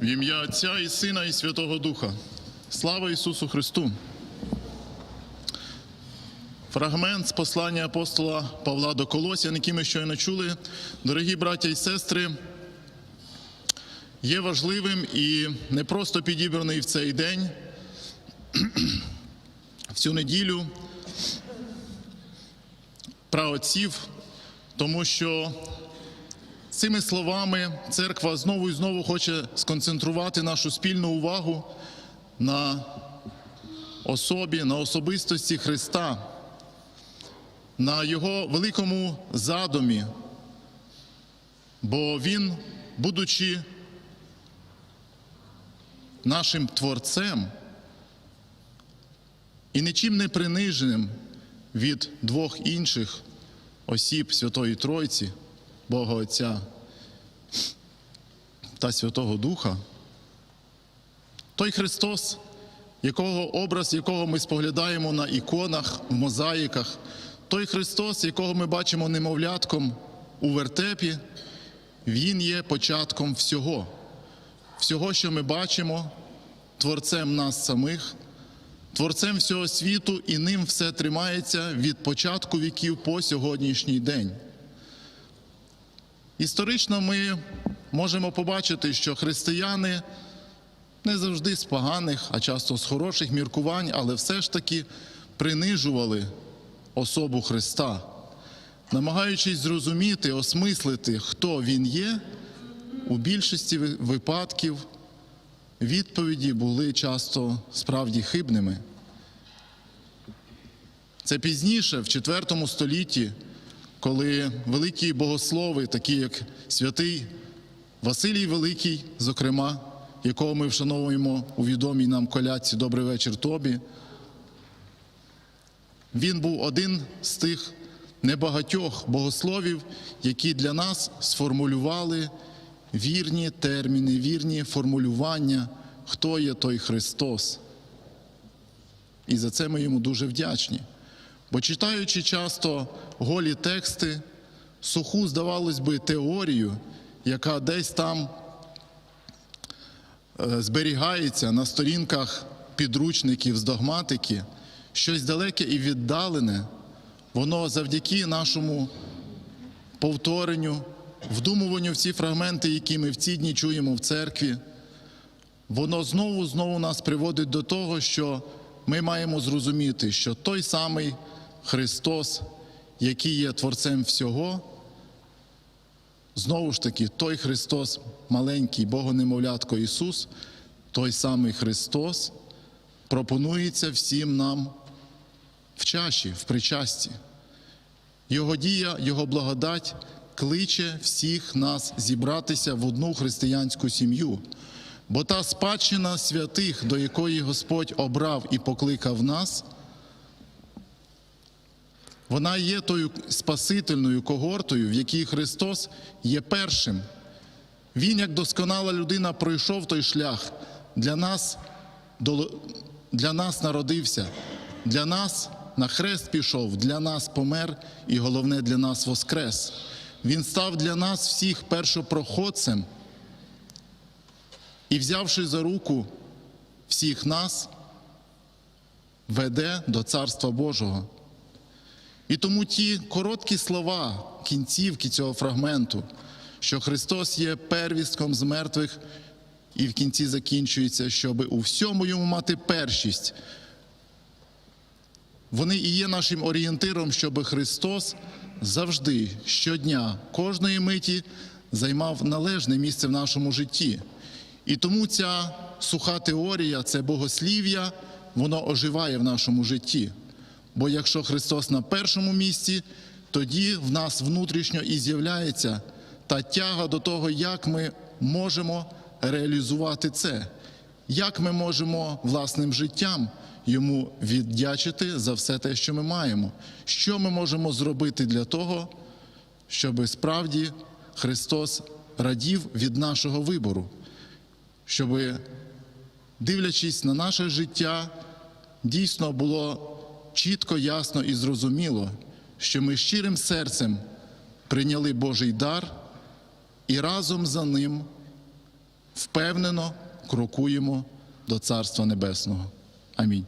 В ім'я Отця і Сина, і Святого Духа. Слава Ісусу Христу! Фрагмент з послання апостола Павла до Колосян, який ми щойно чули, дорогі браття і сестри, є важливим і не просто підібраний в цей день, в цю неділю праотців, тому що Цими словами церква знову і знову хоче сконцентрувати нашу спільну увагу на особі, на особистості Христа, на Його великому задумі, бо Він, будучи нашим Творцем і нічим не приниженим від двох інших осіб Святої Тройці, Бога Отця та Святого Духа, той Христос, якого образ якого ми споглядаємо на іконах, в мозаїках, той Христос, якого ми бачимо немовлятком у вертепі, Він є початком всього, всього, що ми бачимо, Творцем нас самих, Творцем всього світу, і ним все тримається від початку віків по сьогоднішній день. Історично ми можемо побачити, що християни не завжди з поганих, а часто з хороших міркувань, але все ж таки принижували особу Христа, намагаючись зрозуміти, осмислити, хто Він є, у більшості випадків відповіді були часто справді хибними. Це пізніше, в IV столітті, коли великі богослови, такі як святий Василій Великий, зокрема, якого ми вшановуємо у відомій нам колядці Добрий вечір тобі, він був один з тих небагатьох богословів, які для нас сформулювали вірні терміни, вірні формулювання, хто є той Христос. І за це ми йому дуже вдячні. Бо читаючи часто голі тексти, суху, здавалось би, теорію, яка десь там е, зберігається на сторінках підручників з догматики, щось далеке і віддалене, воно завдяки нашому повторенню, вдумуванню в ці фрагменти, які ми в ці дні чуємо в церкві, воно знову знову нас приводить до того, що ми маємо зрозуміти, що той самий Христос, який є Творцем всього, знову ж таки, той Христос, маленький Богонемовлятко Ісус, той самий Христос пропонується всім нам в чаші, в причасті. Його дія, Його благодать кличе всіх нас зібратися в одну християнську сім'ю. Бо та спадщина святих, до якої Господь обрав і покликав нас, вона є тою спасительною когортою, в якій Христос є першим. Він, як досконала людина, пройшов той шлях, для нас, для нас народився, для нас на хрест пішов, для нас помер і головне для нас воскрес. Він став для нас всіх першопроходцем і, взявши за руку всіх нас, веде до Царства Божого. І тому ті короткі слова кінцівки цього фрагменту, що Христос є первістком з мертвих, і в кінці закінчується, щоб у всьому йому мати першість. Вони і є нашим орієнтиром, щоб Христос завжди, щодня, кожної миті займав належне місце в нашому житті. І тому ця суха теорія, це богослів'я, воно оживає в нашому житті. Бо якщо Христос на першому місці, тоді в нас внутрішньо і з'являється та тяга до того, як ми можемо реалізувати це, як ми можемо власним життям йому віддячити за все те, що ми маємо, що ми можемо зробити для того, щоб справді Христос радів від нашого вибору, щоб, дивлячись на наше життя, дійсно було чітко, ясно і зрозуміло, що ми щирим серцем прийняли Божий дар і разом за ним впевнено крокуємо до Царства Небесного. Амінь.